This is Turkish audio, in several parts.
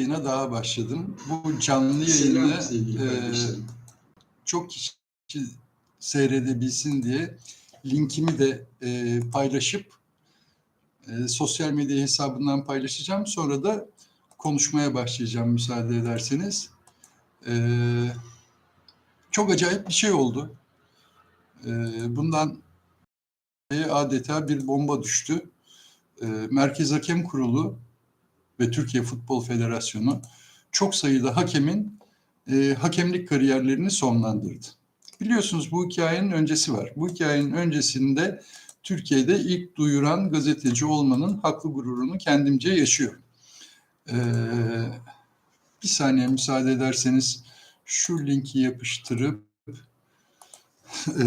yayına daha başladım. Bu canlı yayını e, çok kişi seyredebilsin diye linkimi de e, paylaşıp e, sosyal medya hesabından paylaşacağım. Sonra da konuşmaya başlayacağım müsaade ederseniz. E, çok acayip bir şey oldu. E, bundan adeta bir bomba düştü. E, Merkez Hakem Kurulu ve Türkiye Futbol Federasyonu çok sayıda hakemin e, hakemlik kariyerlerini sonlandırdı. Biliyorsunuz bu hikayenin öncesi var. Bu hikayenin öncesinde Türkiye'de ilk duyuran gazeteci olmanın haklı gururunu kendimce yaşıyorum. Ee, bir saniye müsaade ederseniz şu linki yapıştırıp e,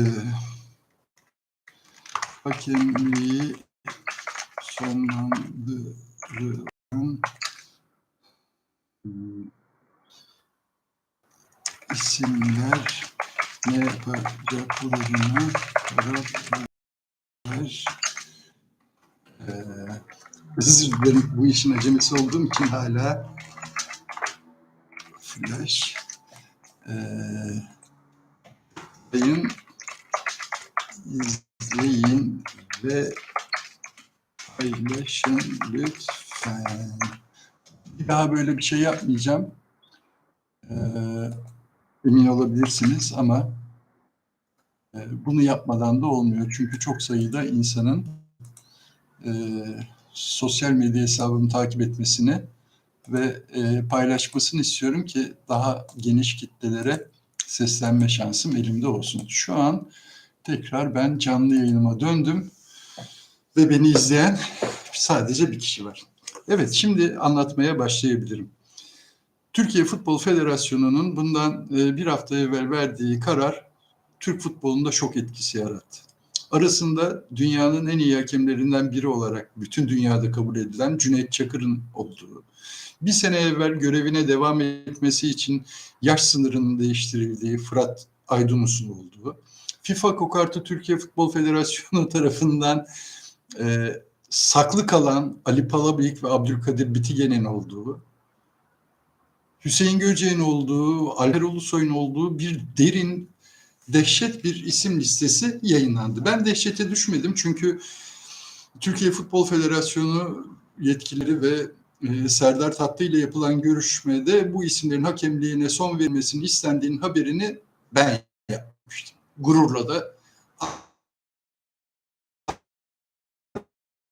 hakemliği sonlandırıyorum. Hmm. isimler ne yapacaklarına karar ver. Ee, özür dilerim bu işin acemisi olduğum için hala flash ee, yayın izleyin ve paylaşın lütfen. Bir daha böyle bir şey yapmayacağım. Ee, emin olabilirsiniz ama e, bunu yapmadan da olmuyor. Çünkü çok sayıda insanın e, sosyal medya hesabımı takip etmesini ve e, paylaşmasını istiyorum ki daha geniş kitlelere seslenme şansım elimde olsun. Şu an tekrar ben canlı yayınıma döndüm ve beni izleyen sadece bir kişi var. Evet, şimdi anlatmaya başlayabilirim. Türkiye Futbol Federasyonu'nun bundan e, bir hafta evvel verdiği karar Türk futbolunda şok etkisi yarattı. Arasında dünyanın en iyi hakemlerinden biri olarak bütün dünyada kabul edilen Cüneyt Çakır'ın olduğu, bir sene evvel görevine devam etmesi için yaş sınırının değiştirildiği Fırat Aydınus'un olduğu, FIFA Kokartı Türkiye Futbol Federasyonu tarafından e, saklı kalan Ali Palabıyık ve Abdülkadir Bitigen'in olduğu, Hüseyin Göce'nin olduğu, Alper Ulusoy'un olduğu bir derin, dehşet bir isim listesi yayınlandı. Ben dehşete düşmedim çünkü Türkiye Futbol Federasyonu yetkilileri ve e, Serdar Tatlı ile yapılan görüşmede bu isimlerin hakemliğine son verilmesinin istendiğinin haberini ben yapmıştım. Gururla da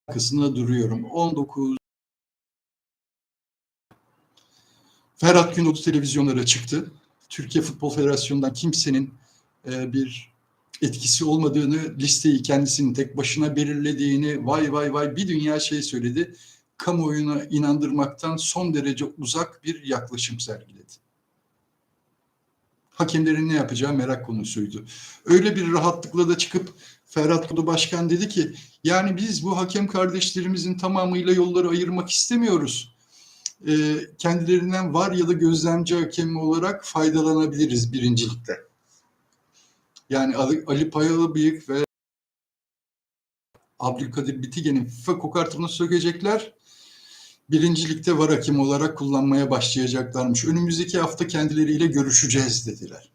arkasında duruyorum. 19 Ferhat Gündoğdu televizyonlara çıktı. Türkiye Futbol Federasyonu'ndan kimsenin e, bir etkisi olmadığını, listeyi kendisinin tek başına belirlediğini, vay vay vay bir dünya şey söyledi. Kamuoyuna inandırmaktan son derece uzak bir yaklaşım sergiledi. Hakemlerin ne yapacağı merak konusuydu. Öyle bir rahatlıkla da çıkıp Ferhat Kudu Başkan dedi ki, yani biz bu hakem kardeşlerimizin tamamıyla yolları ayırmak istemiyoruz e, kendilerinden var ya da gözlemci hakem olarak faydalanabiliriz birincilikte. Yani Ali, Ali Payalıbıyık ve Abdülkadir Bitigen'in FIFA kokartını sökecekler. Birincilikte var hakem olarak kullanmaya başlayacaklarmış. Önümüzdeki hafta kendileriyle görüşeceğiz dediler.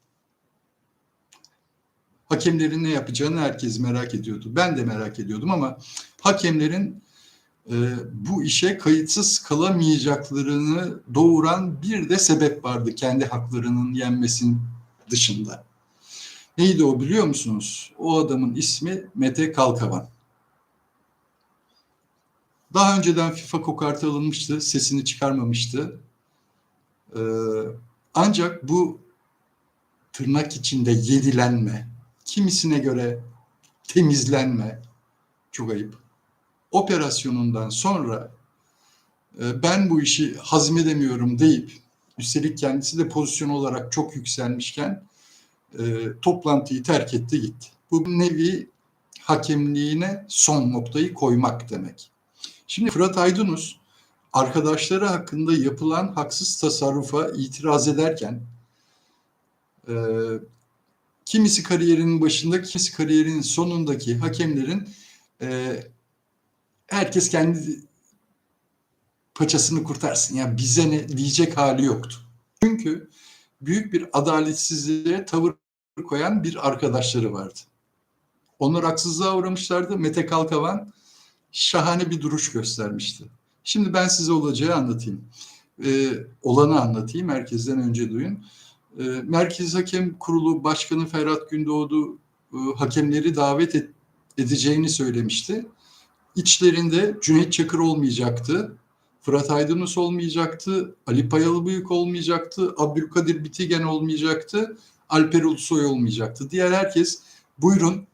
Hakemlerin ne yapacağını herkes merak ediyordu. Ben de merak ediyordum ama hakemlerin e, bu işe kayıtsız kalamayacaklarını doğuran bir de sebep vardı kendi haklarının yenmesinin dışında. Neydi o biliyor musunuz? O adamın ismi Mete Kalkavan. Daha önceden FIFA kokartı alınmıştı, sesini çıkarmamıştı. Ee, ancak bu tırnak içinde yedilenme, kimisine göre temizlenme, çok ayıp operasyonundan sonra e, ben bu işi hazmedemiyorum deyip üstelik kendisi de pozisyon olarak çok yükselmişken e, toplantıyı terk etti gitti. Bu nevi hakemliğine son noktayı koymak demek. Şimdi Fırat Aydınus arkadaşları hakkında yapılan haksız tasarrufa itiraz ederken e, kimisi kariyerinin başında, kimisi kariyerinin sonundaki hakemlerin e, herkes kendi paçasını kurtarsın. Ya bize ne diyecek hali yoktu. Çünkü büyük bir adaletsizliğe tavır koyan bir arkadaşları vardı. Onlar haksızlığa uğramışlardı. Mete Kalkavan şahane bir duruş göstermişti. Şimdi ben size olacağı anlatayım. Ee, olanı anlatayım. Herkesten önce duyun. Ee, Merkez Hakem Kurulu Başkanı Ferhat Gündoğdu e, hakemleri davet et, edeceğini söylemişti. İçlerinde Cüneyt Çakır olmayacaktı. Fırat Aydınus olmayacaktı. Ali Payalıbıyık olmayacaktı. Abdülkadir Bitigen olmayacaktı. Alper Ulusoy olmayacaktı. Diğer herkes buyurun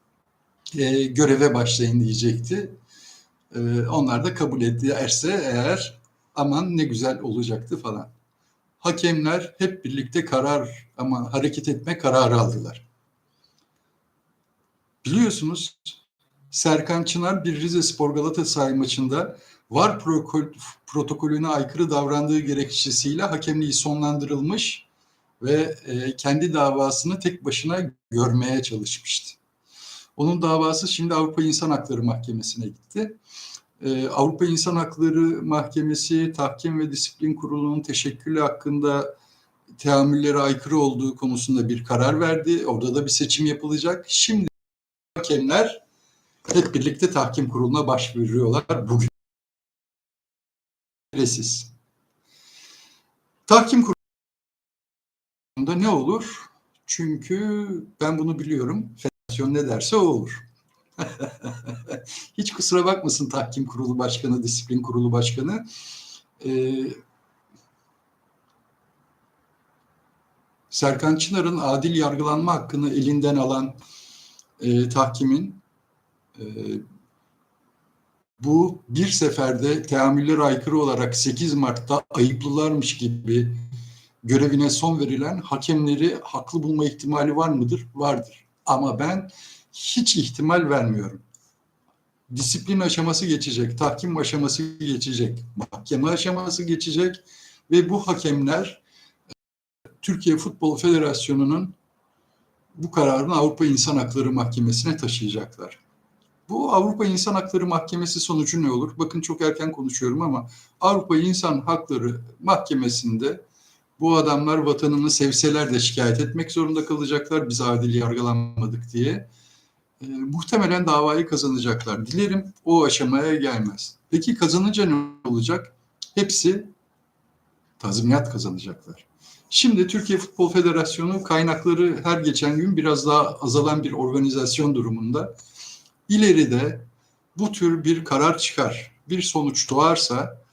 e, göreve başlayın diyecekti. E, onlar da kabul ederse eğer aman ne güzel olacaktı falan. Hakemler hep birlikte karar ama hareket etme kararı aldılar. Biliyorsunuz Serkan Çınar bir Rize Spor Galatasaray maçında VAR protokol, protokolüne aykırı davrandığı gerekçesiyle hakemliği sonlandırılmış ve e, kendi davasını tek başına görmeye çalışmıştı. Onun davası şimdi Avrupa İnsan Hakları Mahkemesi'ne gitti. Ee, Avrupa İnsan Hakları Mahkemesi Tahkim ve Disiplin Kurulu'nun teşekkülü hakkında teamüllere aykırı olduğu konusunda bir karar verdi. Orada da bir seçim yapılacak. Şimdi hakemler hep birlikte tahkim kuruluna başvuruyorlar bugün. Siz. Tahkim kurulunda ne olur? Çünkü ben bunu biliyorum. Federasyon ne derse o olur. Hiç kusura bakmasın tahkim kurulu başkanı, disiplin kurulu başkanı. Ee, Serkan Çınar'ın adil yargılanma hakkını elinden alan e, tahkimin e, bu bir seferde teamüller aykırı olarak 8 Mart'ta ayıplılarmış gibi görevine son verilen hakemleri haklı bulma ihtimali var mıdır? Vardır. Ama ben hiç ihtimal vermiyorum. Disiplin aşaması geçecek, tahkim aşaması geçecek, mahkeme aşaması geçecek ve bu hakemler Türkiye Futbol Federasyonu'nun bu kararını Avrupa İnsan Hakları Mahkemesi'ne taşıyacaklar. Bu Avrupa İnsan Hakları Mahkemesi sonucu ne olur? Bakın çok erken konuşuyorum ama Avrupa İnsan Hakları Mahkemesi'nde bu adamlar vatanını sevseler de şikayet etmek zorunda kalacaklar. Biz adil yargılanmadık diye. E, muhtemelen davayı kazanacaklar. Dilerim o aşamaya gelmez. Peki kazanınca ne olacak? Hepsi tazminat kazanacaklar. Şimdi Türkiye Futbol Federasyonu kaynakları her geçen gün biraz daha azalan bir organizasyon durumunda. İleride bu tür bir karar çıkar, bir sonuç doğarsa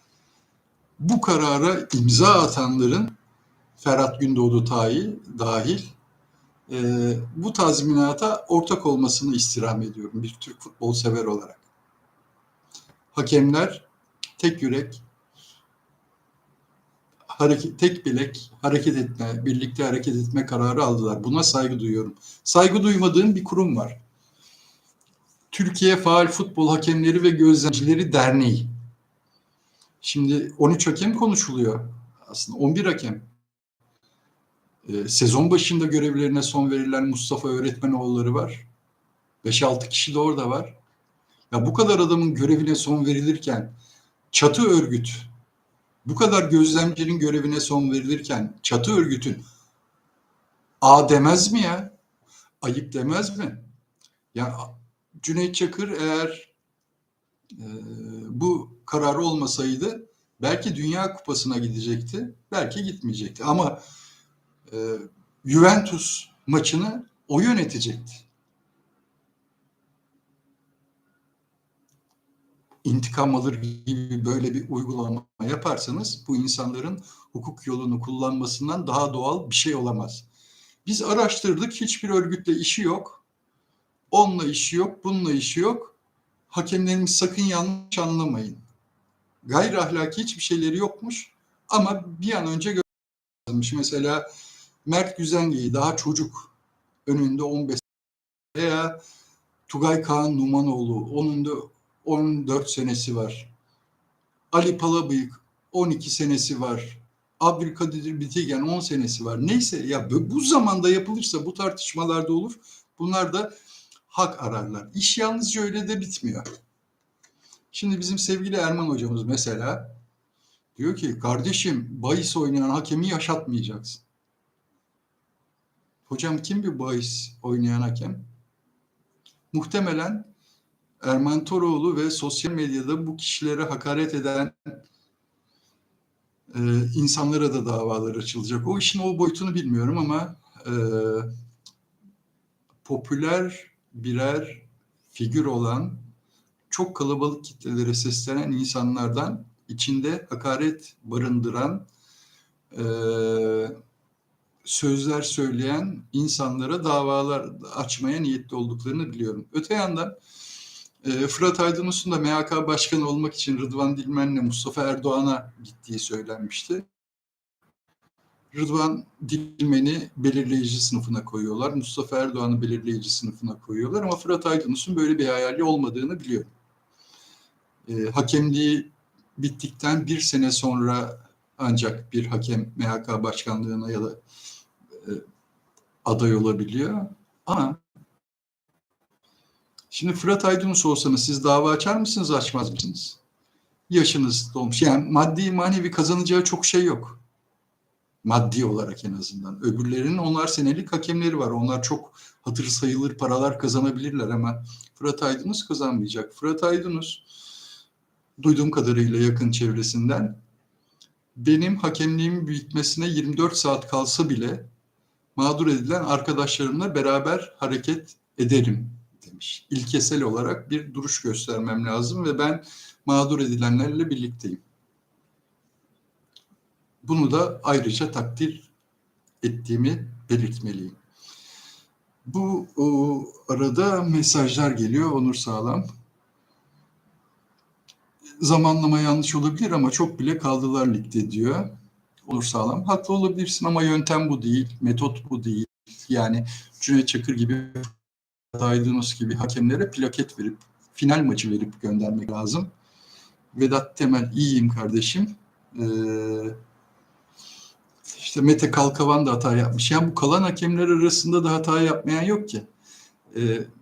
bu karara imza atanların Ferhat Gündoğdu dahil e, bu tazminata ortak olmasını istirham ediyorum bir Türk futbol sever olarak. Hakemler tek yürek, hareket, tek bilek hareket etme, birlikte hareket etme kararı aldılar. Buna saygı duyuyorum. Saygı duymadığım bir kurum var. Türkiye Faal Futbol Hakemleri ve Gözlemcileri Derneği. Şimdi 13 hakem konuşuluyor. Aslında 11 hakem. Ee, sezon başında görevlerine son verilen Mustafa Öğretmenoğulları var. 5-6 kişi de orada var. Ya bu kadar adamın görevine son verilirken çatı örgüt, bu kadar gözlemcinin görevine son verilirken çatı örgütün A demez mi ya? Ayıp demez mi? Ya Cüneyt Çakır eğer e, bu karar olmasaydı belki Dünya Kupası'na gidecekti, belki gitmeyecekti. Ama e, Juventus maçını o yönetecekti. İntikam alır gibi böyle bir uygulama yaparsanız bu insanların hukuk yolunu kullanmasından daha doğal bir şey olamaz. Biz araştırdık hiçbir örgütle işi yok. Onunla işi yok, bununla işi yok. Hakemlerimiz sakın yanlış anlamayın. Gayri ahlaki hiçbir şeyleri yokmuş ama bir an önce görmüş. Mesela Mert Güzengi'yi daha çocuk önünde 15 veya Tugay Kaan Numanoğlu onun da 14 senesi var. Ali Palabıyık 12 senesi var. Abdülkadir Bitigen 10 senesi var. Neyse ya bu zamanda yapılırsa bu tartışmalarda olur. Bunlar da hak ararlar. İş yalnızca öyle de bitmiyor. Şimdi bizim sevgili Erman hocamız mesela Diyor ki kardeşim bahis oynayan hakemi yaşatmayacaksın. Hocam kim bir bahis oynayan hakem? Muhtemelen Erman Toroğlu ve sosyal medyada bu kişilere hakaret eden e, insanlara da davalar açılacak. O işin o boyutunu bilmiyorum ama e, popüler birer figür olan çok kalabalık kitlelere seslenen insanlardan içinde hakaret barındıran e, sözler söyleyen insanlara davalar açmaya niyetli olduklarını biliyorum. Öte yandan e, Fırat Aydınus'un da MHK Başkanı olmak için Rıdvan Dilmen'le Mustafa Erdoğan'a gittiği söylenmişti. Rıdvan Dilmen'i belirleyici sınıfına koyuyorlar. Mustafa Erdoğan'ı belirleyici sınıfına koyuyorlar ama Fırat Aydınus'un böyle bir hayali olmadığını biliyorum. E, hakemliği bittikten bir sene sonra ancak bir hakem MHK başkanlığına ya da aday olabiliyor. Ama şimdi Fırat Aydın'ı sorsanız siz dava açar mısınız açmaz mısınız? Yaşınız dolmuş. Yani maddi manevi kazanacağı çok şey yok. Maddi olarak en azından. Öbürlerinin onlar senelik hakemleri var. Onlar çok hatır sayılır paralar kazanabilirler ama Fırat Aydınus kazanmayacak. Fırat Aydınus duyduğum kadarıyla yakın çevresinden benim hakemliğimin bitmesine 24 saat kalsa bile mağdur edilen arkadaşlarımla beraber hareket ederim demiş. İlkesel olarak bir duruş göstermem lazım ve ben mağdur edilenlerle birlikteyim. Bunu da ayrıca takdir ettiğimi belirtmeliyim. Bu o, arada mesajlar geliyor Onur Sağlam zamanlama yanlış olabilir ama çok bile kaldılar ligde diyor. Olur sağlam. Haklı olabilirsin ama yöntem bu değil, metot bu değil. Yani Cüneyt Çakır gibi, Aydınus gibi hakemlere plaket verip, final maçı verip göndermek lazım. Vedat Temel iyiyim kardeşim. Ee, işte Mete Kalkavan da hata yapmış. Yani bu kalan hakemler arasında da hata yapmayan yok ki. Ee,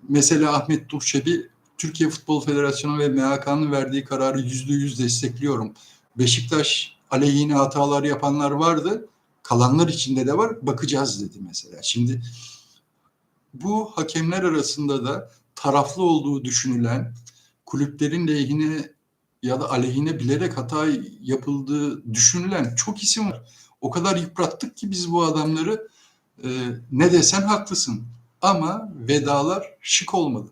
mesela Ahmet Tuhçebi Türkiye Futbol Federasyonu ve MHK'nın verdiği kararı yüzde yüz destekliyorum. Beşiktaş aleyhine hatalar yapanlar vardı. Kalanlar içinde de var. Bakacağız dedi mesela. Şimdi bu hakemler arasında da taraflı olduğu düşünülen kulüplerin lehine ya da aleyhine bilerek hata yapıldığı düşünülen çok isim var. O kadar yıprattık ki biz bu adamları e, ne desen haklısın. Ama vedalar şık olmadı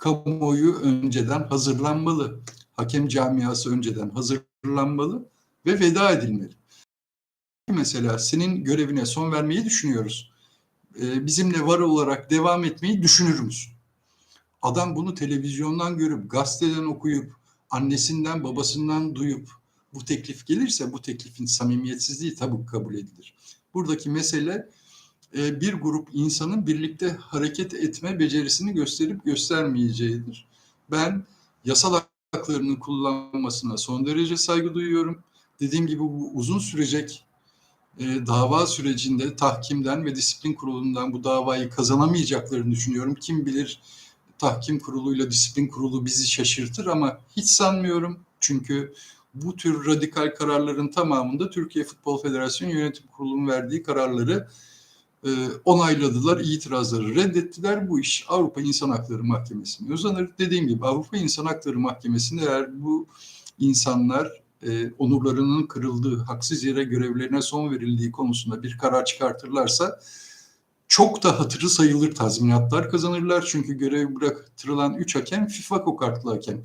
kamuoyu önceden hazırlanmalı. Hakem camiası önceden hazırlanmalı ve veda edilmeli. Mesela senin görevine son vermeyi düşünüyoruz. Ee, bizimle var olarak devam etmeyi düşünür müsün? Adam bunu televizyondan görüp, gazeteden okuyup, annesinden, babasından duyup bu teklif gelirse bu teklifin samimiyetsizliği tabii kabul edilir. Buradaki mesele e, bir grup insanın birlikte hareket etme becerisini gösterip göstermeyeceğidir. Ben yasal haklarının kullanmasına son derece saygı duyuyorum. Dediğim gibi bu uzun sürecek e, dava sürecinde tahkimden ve disiplin kurulundan bu davayı kazanamayacaklarını düşünüyorum. Kim bilir tahkim kuruluyla disiplin kurulu bizi şaşırtır ama hiç sanmıyorum. Çünkü bu tür radikal kararların tamamında Türkiye Futbol Federasyonu Yönetim Kurulu'nun verdiği kararları e, onayladılar, itirazları reddettiler. Bu iş Avrupa İnsan Hakları Mahkemesi'ne uzanır. Dediğim gibi Avrupa İnsan Hakları Mahkemesi'nde eğer bu insanlar e, onurlarının kırıldığı, haksız yere görevlerine son verildiği konusunda bir karar çıkartırlarsa çok da hatırı sayılır tazminatlar kazanırlar. Çünkü görev bıraktırılan 3 hakem FIFA kokartlı hakem.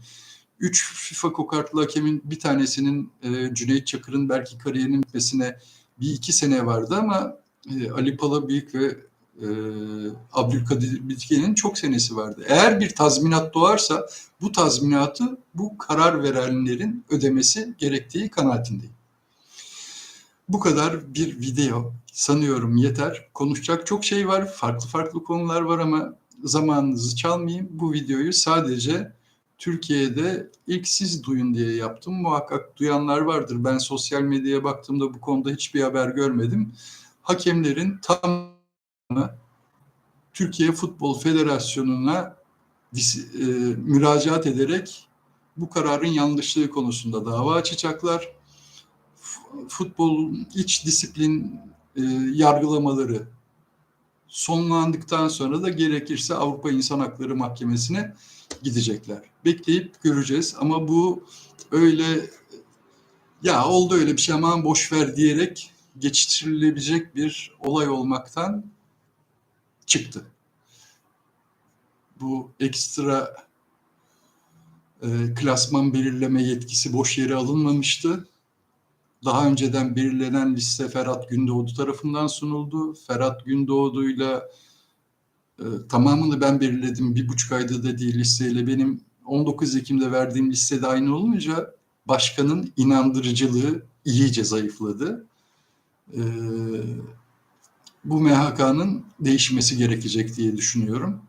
3 FIFA kokartlı hakemin bir tanesinin e, Cüneyt Çakır'ın belki kariyerinin bitmesine bir iki sene vardı ama e, Ali Palabıyık ve e, Abdülkadir Bitki'nin çok senesi vardı. Eğer bir tazminat doğarsa bu tazminatı bu karar verenlerin ödemesi gerektiği kanaatindeyim. Bu kadar bir video sanıyorum yeter. Konuşacak çok şey var, farklı farklı konular var ama zamanınızı çalmayayım. Bu videoyu sadece Türkiye'de ilk siz duyun diye yaptım. Muhakkak duyanlar vardır. Ben sosyal medyaya baktığımda bu konuda hiçbir haber görmedim hakemlerin tamamı Türkiye Futbol Federasyonu'na e, müracaat ederek bu kararın yanlışlığı konusunda dava açacaklar. f- futbolun iç disiplin e, yargılamaları sonlandıktan sonra da gerekirse Avrupa İnsan Hakları Mahkemesi'ne gidecekler. Bekleyip göreceğiz ama bu öyle ya oldu öyle bir şey aman boş ver diyerek geçiştirilebilecek bir olay olmaktan çıktı. Bu ekstra e, klasman belirleme yetkisi boş yere alınmamıştı. Daha önceden belirlenen liste Ferhat Gündoğdu tarafından sunuldu. Ferhat Gündoğdu'yla e, tamamını ben belirledim. Bir buçuk ayda dediği listeyle benim 19 Ekim'de verdiğim listede aynı olunca başkanın inandırıcılığı iyice zayıfladı. E, bu MHK'nın değişmesi gerekecek diye düşünüyorum.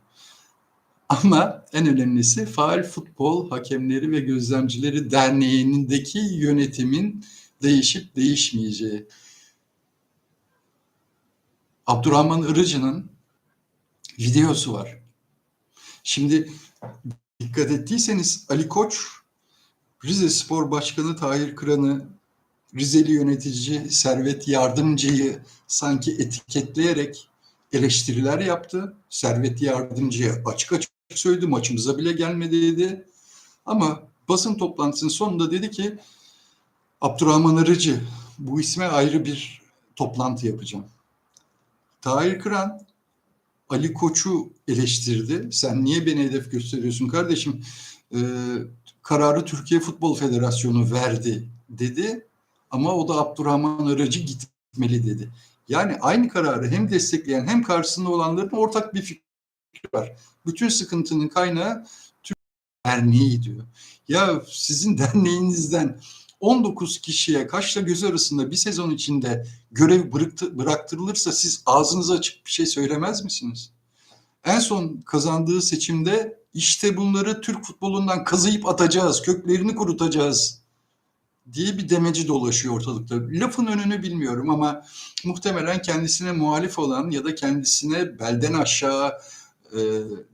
Ama en önemlisi Faal Futbol Hakemleri ve Gözlemcileri Derneği'ndeki yönetimin değişip değişmeyeceği. Abdurrahman Irıcı'nın videosu var. Şimdi dikkat ettiyseniz Ali Koç, Rize Spor Başkanı Tahir Kıran'ı, Rizeli yönetici Servet Yardımcı'yı sanki etiketleyerek eleştiriler yaptı. Servet Yardımcı'ya açık açık söyledi, maçımıza bile gelmedi dedi. Ama basın toplantısının sonunda dedi ki Abdurrahman Arıcı bu isme ayrı bir toplantı yapacağım. Tahir Kıran Ali Koç'u eleştirdi. Sen niye beni hedef gösteriyorsun kardeşim? Ee, kararı Türkiye Futbol Federasyonu verdi dedi. Ama o da Abdurrahman Arıcı gitmeli dedi. Yani aynı kararı hem destekleyen hem karşısında olanların ortak bir fikri var. Bütün sıkıntının kaynağı Türk Derneği diyor. Ya sizin derneğinizden 19 kişiye kaşla göz arasında bir sezon içinde görev bıraktı, bıraktırılırsa siz ağzınızı açık bir şey söylemez misiniz? En son kazandığı seçimde işte bunları Türk futbolundan kazıyıp atacağız, köklerini kurutacağız diye bir demeci dolaşıyor ortalıkta. Lafın önünü bilmiyorum ama muhtemelen kendisine muhalif olan ya da kendisine belden aşağı e,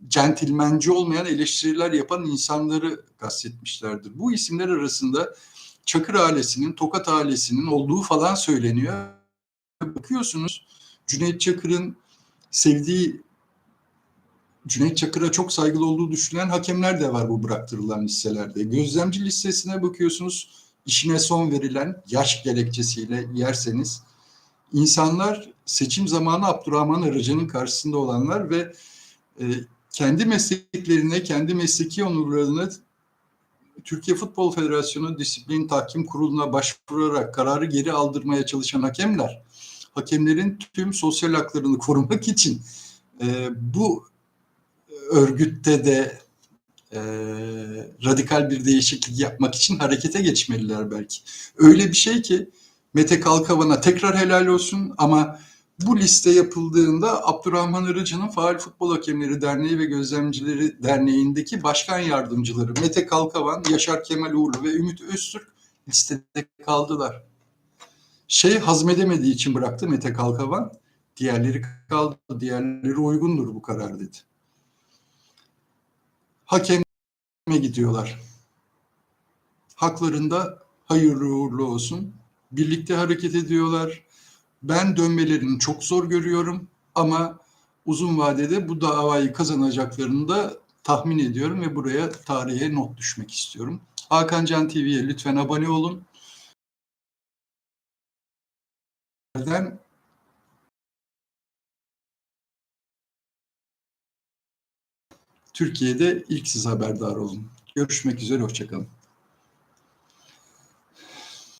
centilmenci olmayan eleştiriler yapan insanları kastetmişlerdir. Bu isimler arasında Çakır ailesinin, Tokat ailesinin olduğu falan söyleniyor. Bakıyorsunuz Cüneyt Çakır'ın sevdiği Cüneyt Çakır'a çok saygılı olduğu düşünülen hakemler de var bu bıraktırılan listelerde. Gözlemci listesine bakıyorsunuz işine son verilen yaş gerekçesiyle yerseniz insanlar seçim zamanı Abdurrahman Arıcı'nın karşısında olanlar ve e, kendi mesleklerine, kendi mesleki onurlarına Türkiye Futbol Federasyonu Disiplin Tahkim Kurulu'na başvurarak kararı geri aldırmaya çalışan hakemler, hakemlerin tüm sosyal haklarını korumak için e, bu örgütte de e, radikal bir değişiklik yapmak için harekete geçmeliler belki. Öyle bir şey ki Mete Kalkavan'a tekrar helal olsun ama bu liste yapıldığında Abdurrahman Arıcı'nın Faal Futbol Hakemleri Derneği ve Gözlemcileri Derneği'ndeki başkan yardımcıları Mete Kalkavan, Yaşar Kemal Uğurlu ve Ümit Öztürk listede kaldılar. Şey hazmedemediği için bıraktı Mete Kalkavan. Diğerleri kaldı, diğerleri uygundur bu karar dedi. Hakeme gidiyorlar. Haklarında hayırlı uğurlu olsun. Birlikte hareket ediyorlar. Ben dönmelerini çok zor görüyorum ama uzun vadede bu davayı kazanacaklarını da tahmin ediyorum ve buraya tarihe not düşmek istiyorum. Hakan Can TV'ye lütfen abone olun. Türkiye'de ilk siz haberdar olun. Görüşmek üzere, hoşçakalın.